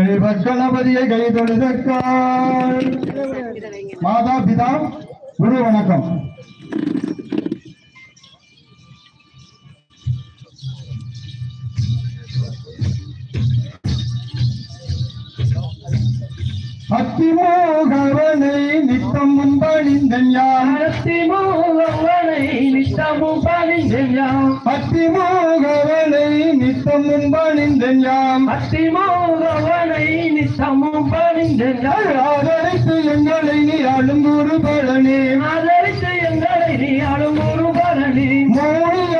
செல்வ கணபதியை கை மாதா பிதா குரு வணக்கம். அத்திமோகவனை நித்தம் முன்பணிந்தன் யான் அத்திமூகவனை நித்தமும் பணிஞ்செஞ்சாம் அத்திமோகவனை நித்தம் முன்பணிந்தன் யாம் அத்திமூகவனை நித்தமும் பணிஞ்செஞ்சாம் ஆதரித்து எங்களை நீ அழுங்குரு பழனி ஆதரித்து எங்களை நீ அழுமுறு பரணி மூலிய வாகன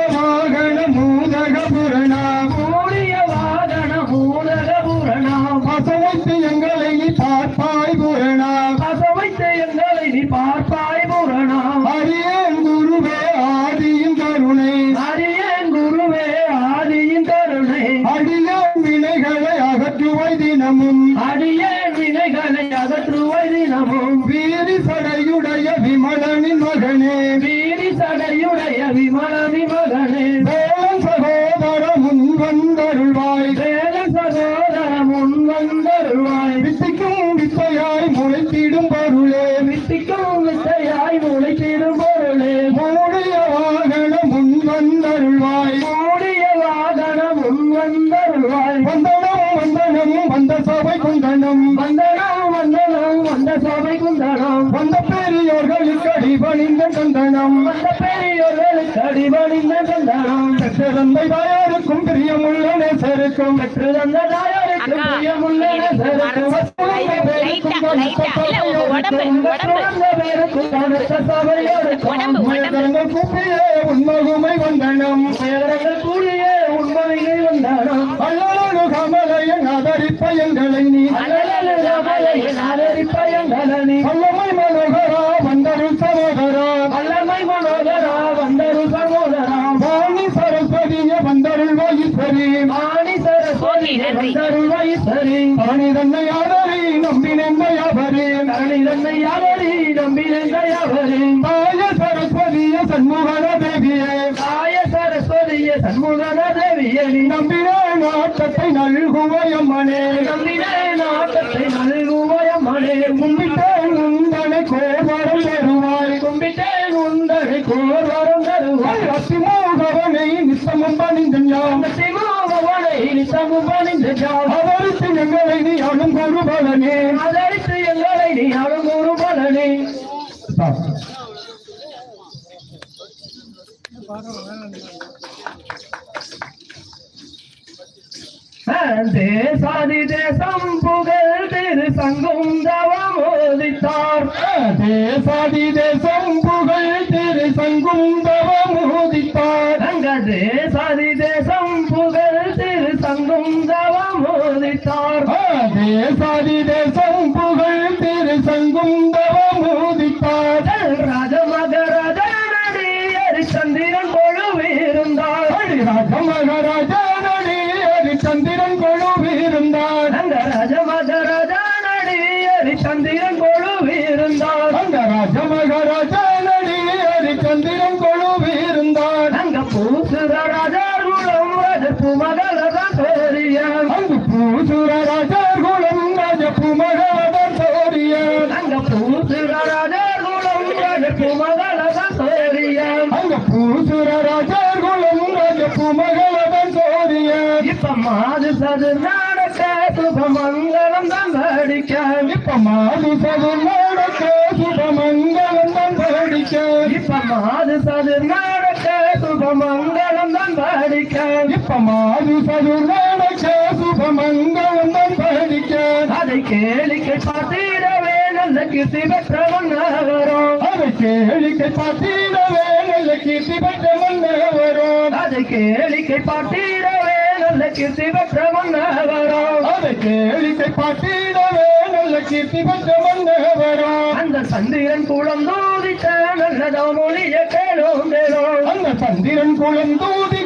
வந்த சபை குந்தனம் வந்த பெரியோர்களுக்கு அடிபணிந்த கந்தனம் வந்த பெரியோர்களுக்கு அடிபணிந்த கந்தனம் பெற்றதந்தை தாயாருக்கும் பிரியமுள்ள நேசருக்கும். பெற்று தந்த தாயாருக்கு பிரியமுள்ள நேசருக்கும். கூப்பியே உண்மகுமை வந்தனம். கூடிய உண்மையை வந்தானம். அல்லலு கமலையன் ஆதரிப்ப எங்களை நீ. அல்லலையின் ஆதரிப்பயங்களனி அல்லமை மனோகரா வந்தருள் சமோதரா அல்லமை மனோதரா வந்தரு சகோதராம் வாணி சரஸ்வதிய வந்தருள் சரஸ்வதி வந்தரு வைசரி வாணி யாவரி தாய சரஸ்வதிய சண்முகன தேவியே தேவியனி நம்பினே நாட்டத்தை நல்குவயம்மனே நம்பின நாட்டத்தை நல்குவயமனே கும்பிட்டேன் உந்தனை கோபரம் பெறுவாய் கும்பிட்டேன் உந்தரை கோவரம் தருவாய். அத்திமோகவனை நித்தமும் பணிந்தன் சிவபவனை நித்தமும் பணிந்தால் அவருக்கு எங்களை நீ அணும் குருபலனே அதரித்து எங்களை நீ அழுங்கூறு பலனே தேசாதி தேசம் புகழ் திரு சங்கும் தவம் ஓதித்தார். தேசாதி தேசம் புகழ் திரு சங்கும் தவமோதித்தார் அங்க தேசாதி சோரியம் அங்க பூசுர ராஜகுலம் ராஜப்பு மகளாதான் சோரியன் இப்ப மாது சது நடக்க சுபமங்கலம் தான் படிக்க இப்ப மாது சது நடக்க சுபமங்கலம் தான் படிக்க இப்ப மாது சது நடக்க சுபமங்கலம் தான் படிக்க இப்ப மாது சது நடக்க சுபமங்கலம் தான் படிக்க அதை கேளிக்கை பார்த்திடவே நல்ல கீர்த்தி பெற்றவன் அதை கேளிக்கை பார்த்திடவே நல்ல கீர்த்தி பெற்ற மன்னவரும். அதை கேளிக்கை பார்த்திடவே நல்ல கீர்த்தி பெற்றவன் வரும் அதை கேளிக்கை பார்த்திடவே நல்ல கீர்த்தி பெற்ற மன்னவரும். அந்த சந்திரன் குளம் தூதித்த நல்லதோ மொழிய கேளும் அந்த சந்திரன் குளம் தூதிக்க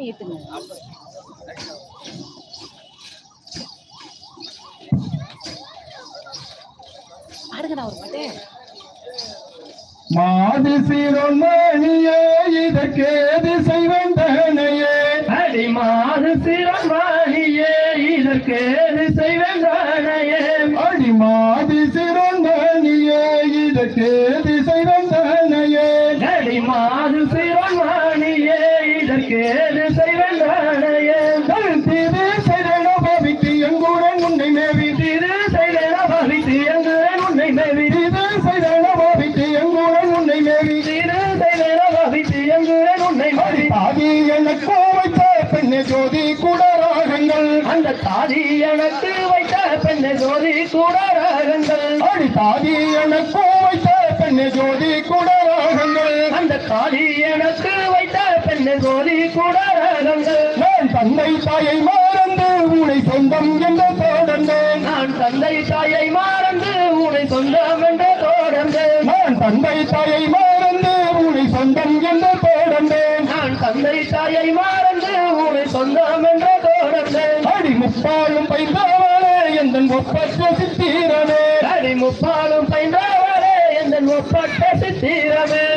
சாணி ஏத்துங்க. பாடுங்கடா ஒரு பாட்டு மாது சிறுமணியே இதற்கேது செய்வந்தனையே அடி மாது சிறமானியே இதற்கேது செய்வந்தானையே அடி மாது இதற்கேது செய்வந்தனையே தாதி எனக்கு வைத்த பெண்ணை ஜோதி கூட நான் தந்தை தாயை மறந்து உனை சொந்தம் என்று தொடர்ந்தேன். நான் தந்தை தாயை மறந்து உனை சொந்தம் என்று தொடர்ந்தேன். நான் தந்தை தாயை மறந்து உனை சொந்தம் என்று தொடர்ந்தேன். நான் தந்தை தாயை மறந்து உனை சொந்தம் என்று தொடர்ந்தேன். அடி முப்பாலும் பைந்தவளே எந்த ஒப்பற்ற சித்திரனே. அடி முப்பாலும் பைந்தவரே எந்த ஒப்பட்ட சித்திரமே. அடி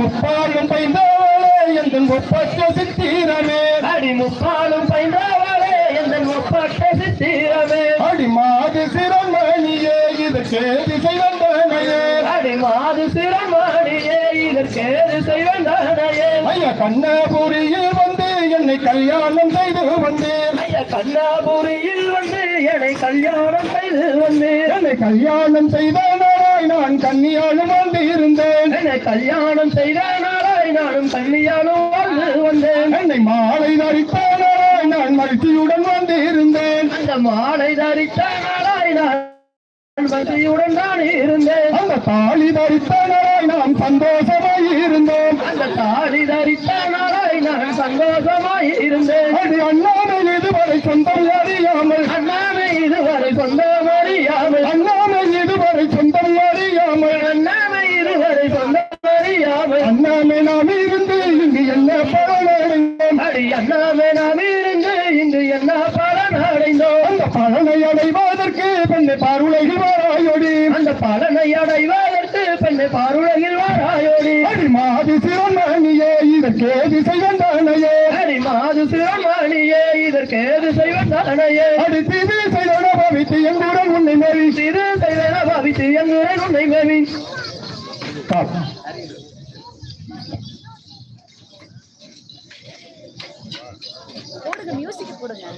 முப்பாலும் பைந்தவளே எந்த ஒப்பற்ற சித்திரனே அடி முப்பாலும் பைந்தவரே எந்த ஒப்பட்ட சித்திரமே. அடி மாது சிறமணியே இதற்கு திசை வந்தனையே. அடி மாது சிறமாடியே இதற்கேது செய்வந்தானையே ஐயா கண்ணபுரியில் வந்து என்னை கல்யாணம் செய்து வந்தேன் ஐயா கண்ணாபுரியில் வந்து என்னை கல்யாணம் செய்து வந்தேன் என்னை கல்யாணம் செய்த நாளாய் நான் கன்னியாலும் வந்து இருந்தேன். என்னை கல்யாணம் செய்த நாளாய் நானும் கல்யாணம் வாழ்ந்து வந்தேன். என்னை மாலை நரித்த நாளாய் நான் மகிழ்ச்சியுடன் வந்து இருந்தேன். அந்த மாலை தரித்த நாளாய் நான் வசதியுடன் தான் இருந்தேன். அந்த தாலி தரித்த நாளாய் நான் சந்தோஷமாய் இருந்தேன். அந்த தாலி தரித்த நாளாய் நான் சந்தோஷமாய் இருந்தேன். அது அண்ணாமை இதுவரை சொந்தம் அறியாமல் அண்ணாமை இதுவரை சொந்தம் அறியாமல் அண்ணாமை இதுவரை சொந்தம் அறியாமல் அண்ணாமை இதுவரை சொந்தம் அறியாமல் நாம் இருந்து இங்கு என்ன பலனடைந்தோம் அடி அண்ணாமே நாம் இருந்து இன்று என்ன பலன் அடைந்தோம் அந்த பலனை அடைவதற்கு பெண்ணை பாருளையில் வாராயொடி அந்த பலனை அடைவதற்கு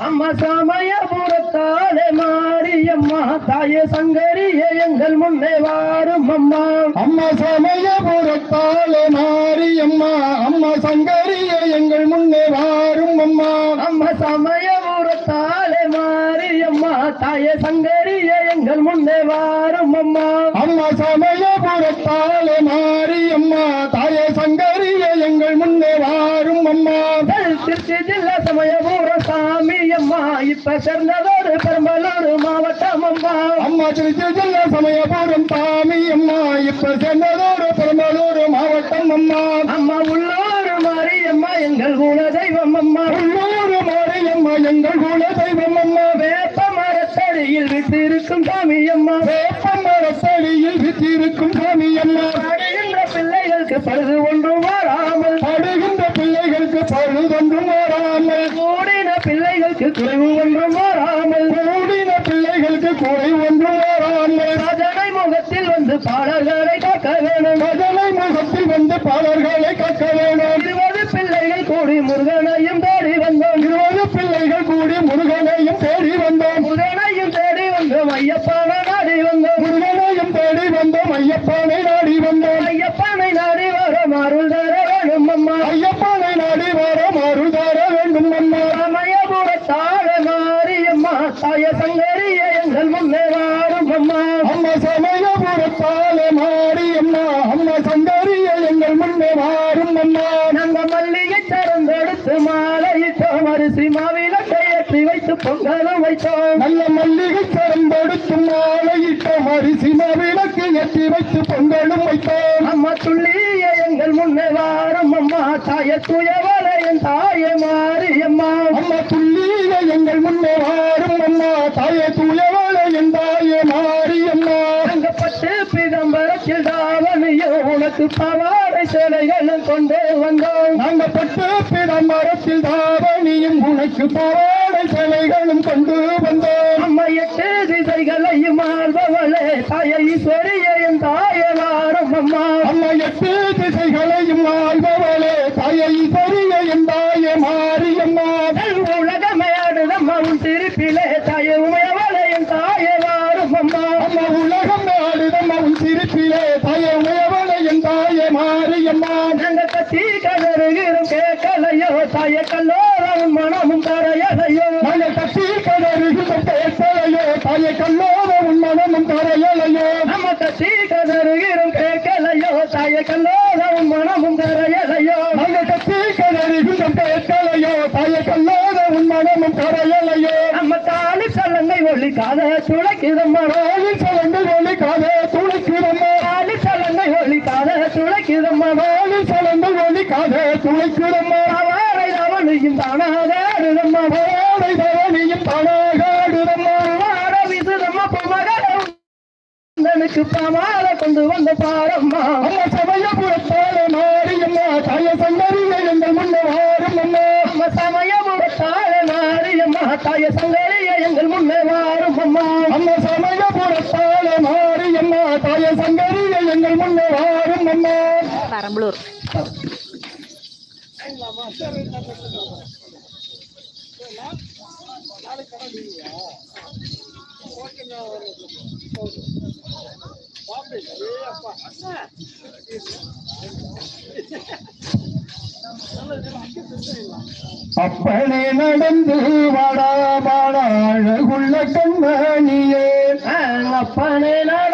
அம்மா சமயபுரத்தாலே மாரியம்மா தாயே சங்கரியே எங்கள் முன்னே வாரும் அம்மா. அம்மா சமயபுரத்தாலே மாரியம்மா அம்மா சங்கரிய எங்கள் முன்னே வாரும் அம்மா. அம்மா சமயபுரத்தாலே மாரியம்மா தாயே சங்கரியே எங்கள் முன்னே வாரும் அம்மா. அம்மா சமயபுரத்தாலே மாரியம்மா தாயே சங்கரிய எங்கள் முன்னே வாரும் அம்மா. திருச்சி ஜில்லா சமயபுரம் சாமி அம்மா. இப்ப சேர்ந்ததோடு பெரும்பலூர் மாவட்டம் அம்மா. அம்மா திருச்சி ஜில்லா சமயபுரம் தாமி அம்மா. இப்ப சென்றதோடு பெரும்பலூர் மாவட்டம் அம்மா. அம்மா உள்ளூர் மாரியம்மா எங்கள் குல தெய்வம் அம்மா. உள்ளூர் மாரியம்மா எங்கள் குல தெய்வம் அம்மா. வேப்ப மரத்தடியில் விட்டிருக்கும் சாமி அம்மா. வேப்பமரத்தடியில் விற்றிருக்கும் சாமி அம்மா. பிள்ளைகளுக்கு பழுது பாட பொங்கலும் வைத்தோம் நல்ல மல்லிகை கரம்படுத்து மாலையிட்டோம் அரிசி விளக்கு எட்டி வைத்து பொங்கலும் வைத்தோம். அம்மா துள்ளிய எங்கள் முன்னே வாரும் அம்மா தாய துயவலையன் தாய மாரியம்மா. அம்மா துல்லிய எங்கள் முன்னே வாரும் அம்மா தாயே தூயவாள என் தாயே மாறி அம்மா தங்கப்பட்டு பிதம்பரத்தில் தாவணியோ உனக்கு பவாடை சேலைகளும் கொண்டு வந்தோம் நாங்க பட்டு பிடமரத்தில் தாவணியும் உனக்கு பாவாடை சிலைகளும் கொண்டு வந்தோம். அம்மா எட்டு திசைகளையும் ஆள்பவளே தாய ஈஸ்வரியன் தாய வாரும் அம்மா. அம்மா எட்டு கொண்டு வந்த பாரம்மா. அம்மா சமயபுரத்தாலே மாறியம்மா தாய சங்கரியை எங்கள் முன்னே வாரும் அம்மா. நம்ம சமயபுரத்தாழ மாரியம்மா தாய சங்கரிய எங்கள் முன்னே வாரும் அம்மா. அம்மா சமயபுரத்தாலே மாறியம்மா தாய சங்கரியை எங்கள் முன்னே வாரும் அம்மா. பெரம்பலூர். அப்பனே நடந்து வாடா வாடா அழகுள்ள கண்மணியே. அப்பனே நடந்து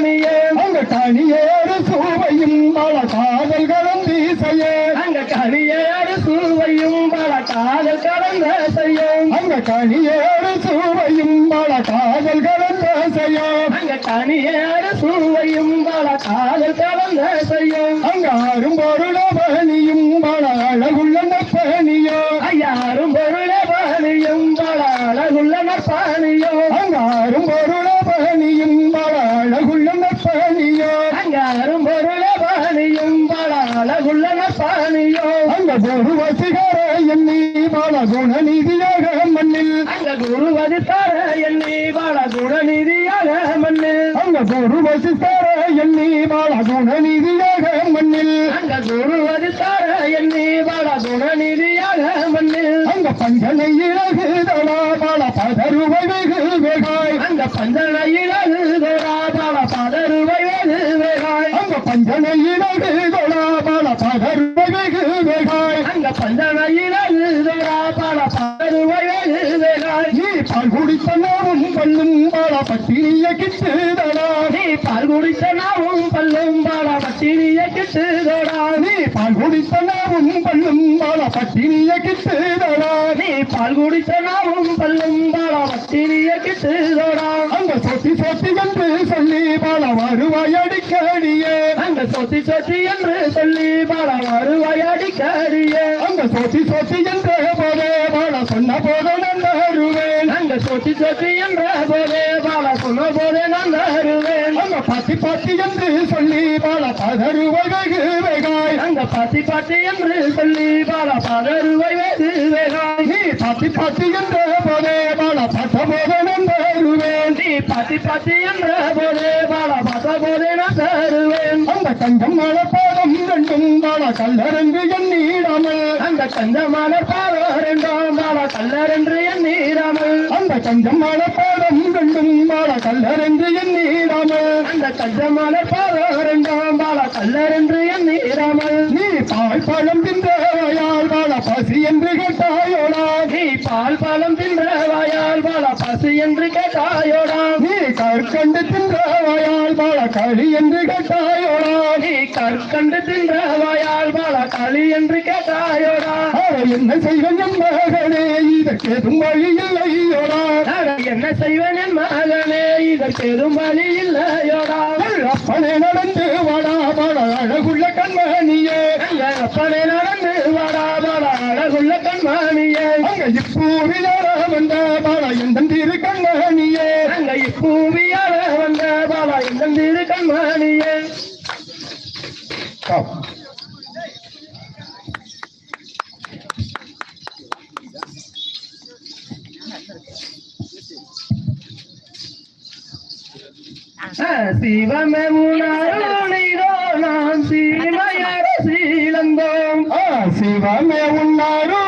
கண்மணியே அங்க கனியேறு சூவையும் பல காதல் கலந்தீசையே அங்க கவியாறு சூவையும் பல காதல் கலந்த செய்யும் அங்க கனியேறு சூவையும் பல காதல் கலந்தீசையே அங்க கனியாறு சூவையும் பல காதல் கலந்த செய்யும் அங்க பணியும் குண நிதியாக மண்ணில். அங்க குரு வதித்தார எண்ணி வாழ குணநிதியாக மண்ணில். அங்க குரு வசிகர எண்ணி பால குண நிதியாக மண்ணில். அங்க குரு வதித்தார எண்ணி வாழ குணநிதியாக மண்ணில். அங்க பஞ்சனை பட்டினிய பால் குடித்த நாவும் பல்லும் பால பட்டினிய கிட்டுதோடா பால் குடித்த நாவும் பல்லும் பால பட்டினிய கிட்டு பால் குடித்த நாவும் பல்லும் பால பட்டினிய கிட்டுதோடா. அந்த சொத்தி சொத்தி என்று சொல்லி பால வருவாய் அடிக்கடியே. அங்க சொத்தி சொத்தி என்று சொல்லி பால வருவாய் அடிக்கடியே. அங்க சொத்தி சொத்தி என்ற போதே பால சொன்ன போது நான் வருவேன் சொத்தி சொத்தி என்ற பத்தி என்று சொல்லி பால பதறுவாய் வெகு வேகாய். அங்க பாத்தி பாத்தி என்று சொல்லி பால பதறுவை வெகு வேகாய். நீ பத்தி பத்தி என்ற போதே பால பட்ட போது நான் வருவேன் நீ பாத்தி பாத்தி என்ற போதே பால நான் தருவேன் அந்த கஞ்சம் மழை பாதம் ரெண்டும் பால கல்லறங்கு எண்ணிடாமல் அந்த கந்தமான பாரோ ரெண்டாம் பால கல்லர் என்று எண்ணீராமல் அந்த கஞ்சம் மழை பாதம் ரெண்டும் பால கல்லறங்கு எண்ணிடாமல் அந்த கந்தமான பாரோ ரெண்டாம் பால கல்லர் என்று எண்ணீராமல் நீ பால் பழம் தின்றவையால் பால பசி என்று கேட்டாயோடா. நீ பால் பழம் தின்ற வாயால் பால பசு என்று கேட்டாயோடா. கற்கண்டு தின்றவையால் பால களி என்று கேட்டாயோடா. நீ கற்கண்டு தின்ற வாயால் பால களி என்று கேட்டாயோடா. என்ன செய்வன் என் மகனே இதற்கு எதுவும் வழி இல்லையோடா. என்ன செய்வேன் என் மகனே இதற்கு எதுவும் வழி இல்லையோடா. அப்பனே நடந்து வாடா பாட அழகுள்ள கண்மணியே. அப்பனே நடந்து வாடா வாடா அழகுள்ள கண்மணியே. அங்க இப்பூவிலார வந்த பாட எந்த திரு கண்மணியே. அங்க வந்த பாபா இந்த திரு கண்மணியே சிவமே உணர்வோ நாம் சீமையர சீலந்தோம் சிவமே உன்னாரோ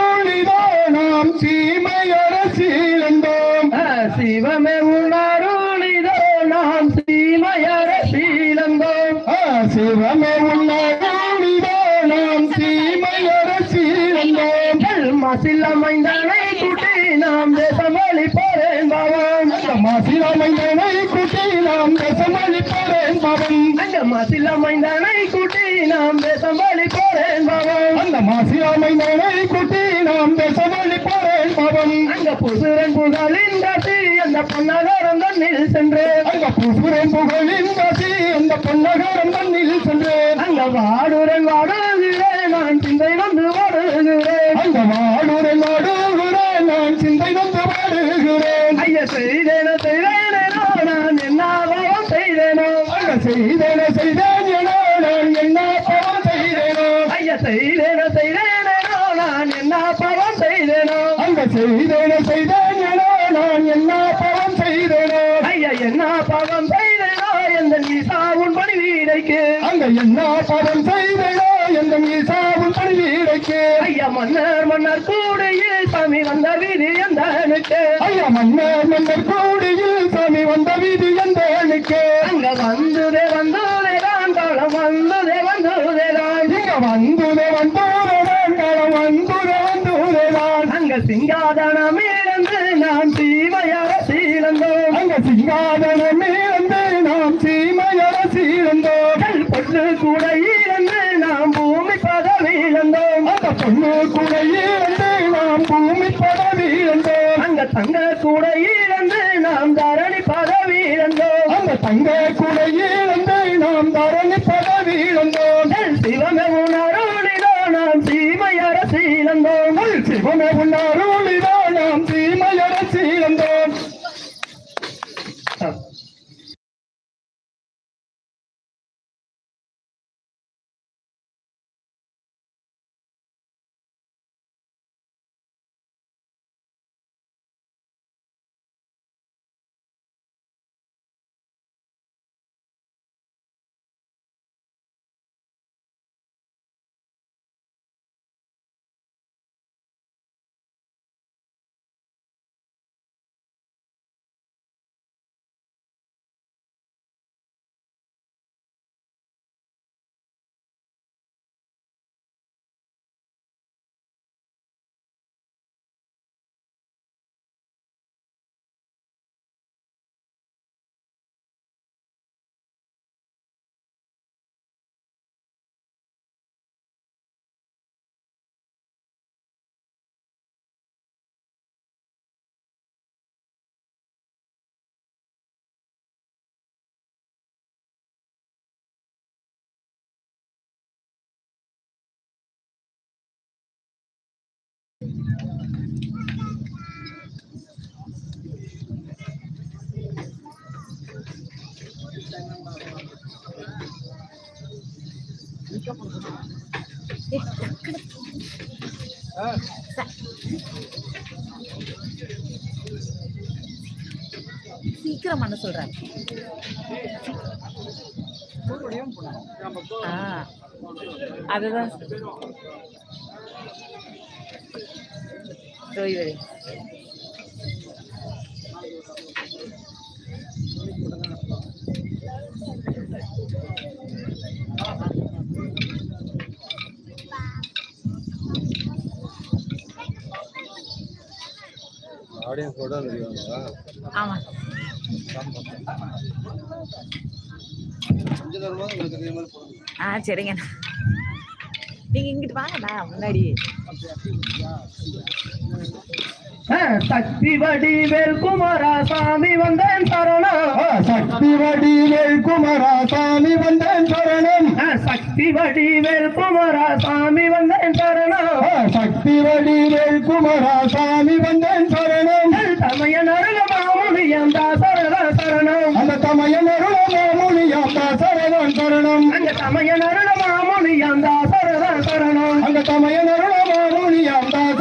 அங்க மசில் அமைந்தனை குட்டி நாம் தேசமொழி போறேன் பாவம் அந்த மாசிலாமைந்தனை குட்டி நாம் தசமளி போறேன் பாவம் அங்க புசுரன் புகழின் காசி அந்த பொன்னகரம் தண்ணில் சென்று அங்க புசுரன் புகழின் காசி அந்த பொன்னகரம் தண்ணில் சென்றேன். அங்க வாடுரன் வாடுகிறேன் சாமி வந்த வீதி எந்தனுக்கு ஐயா மன்னர் மன்னர் கோடியில் சாமி வந்த வீதி எந்தனுக்கு அங்க வந்துதே வந்துதே சீக்கிரம் பண்ண சொல்றேன். ஆ அதுதான் ஓய்வெளி ஆடியன்ஸ் கூட தெரியுங்களா ஆமா. ஆ சரிங்க. நீங்க இங்கிட்டு வாங்கண்ணா முன்னாடி சக்தி வடிவேல் குமாரா சாமி வந்தேன் சரணம். சக்தி வடிவேல் குமராசாமி வந்தேன் சரணம். சக்தி வடிவேல் குமாரா சாமி வந்தேன் சரணம். சக்தி வடிவேல் குமராசாமி வந்தேன் சரணம். தமைய நருக மாமுனியம் தாசரத சரணம். அந்த தமையன் அருளமாமுனியாம் சரணம் சரணம். அங்க தமைய நருக மாமுனியம் சரணம் அந்த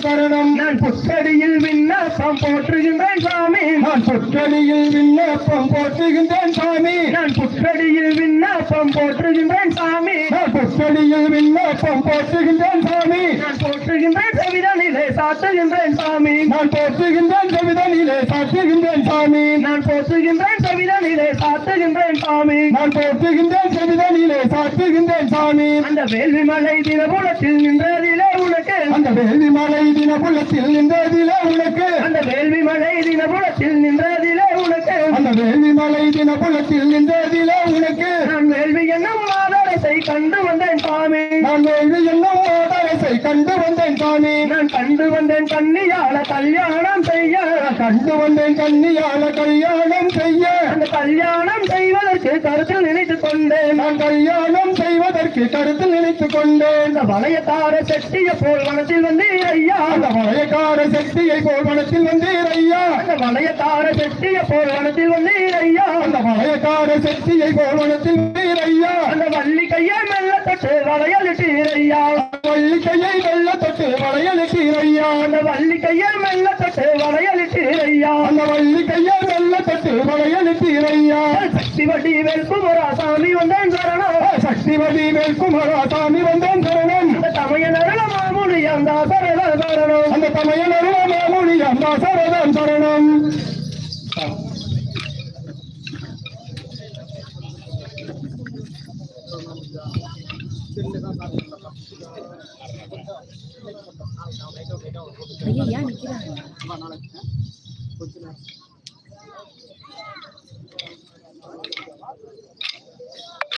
தமையன் நான் புத்தடியில் விண்ணப்பம் போற்றுகின்றேன் சாமி நான் சொற்களில் விண்ணப்பம் போற்றுகின்றேன் சாமி. நான் புத்தடியில் விண்ணப்பம் போற்றுகின்றேன் சாமி. நான் சொற்களில் விண்ணப்பம் போற்றுகின்றேன் சாமி. நான் போற்றுகின்றேன் செவிதனிலே சாட்டுகின்றேன் சாமி. நான் போற்றுகின்றேன் கவிதனிலே சாற்றுகின்றேன் சாமி. நான் போற்றுகின்றேன் செவிதனிலே சாட்டுகின்றேன் சாமி. நான் போற்றுகின்றேன் கவிதனிலே சாற்றுகின்றேன் சாமி. அந்த வேள்வி மலை தினபுலத்தில் நின்றதிலே உனக்கு. அந்த வேள்வி மலை தினபுலத்தில் நின்றதிலே உனக்கு. அந்த வேள்வி மலை தினபுலத்தில் நின்றதிலே உனக்கு. அந்த வேள்வி மலை தினபுலத்தில் நின்றதிலே உனக்கு. நான் வேள்வி என்னும் மாதரசை கண்டு வந்தேன் சாமி நான் வேள்வி என்னும் மாதரசை கண்டு வந்தேன் சாமி நான் கண்டு வந்தேன் கன்னியால கல்யாணம் செய்ய. கண்டு வந்தேன் கன்னியால கல்யாணம் செய்ய. அந்த கல்யாணம் செய்வதற்கு கருத்தில் நினைத்துக் கொண்டேன். நான் கல்யாணம் செய்வதற்கு கருத்தில் நினைத்துக் கொண்டேன். அந்த வளையத்தார செட்டிய போல் மனத்தில் வந்தீர் ஐயா. அந்த வளையக்கார சக்தியை போல் வனத்தில் வந்தீர் ஐயா. அந்த வளையத்தார செட்டிய போல் மனத்தில் வந்தீர் ஐயா. அந்த வளையக்கார சக்தியை போல் வனத்தில் வந்தீர் ஐயா. அந்த வள்ளி கையை மெல்ல தொட்டு வளையலிட்டீர் ஐயா வள்ளிக்கையை வெள்ள தொட்டு வளையலிட்டீர் ஐயா அந்த வள்ளி கையை மெல்ல தொட்டு வளையலிட்டீர் ஐயா அந்த வள்ளிக்கையை வெள்ள தொட்டு வளையலிட்டீர் ஐயா சக்தி வடி வெல்குமரா சாமி வந்தேன் சரணம். சக்திவதி மேல்குமரா சாமி வந்தேன் சரணம். அந்த தமைய நரள மாமுனி அந்த சரணம். அந்த தமையன் அருளமாமொழி அம்மா சரதம் சரணம். ஐயா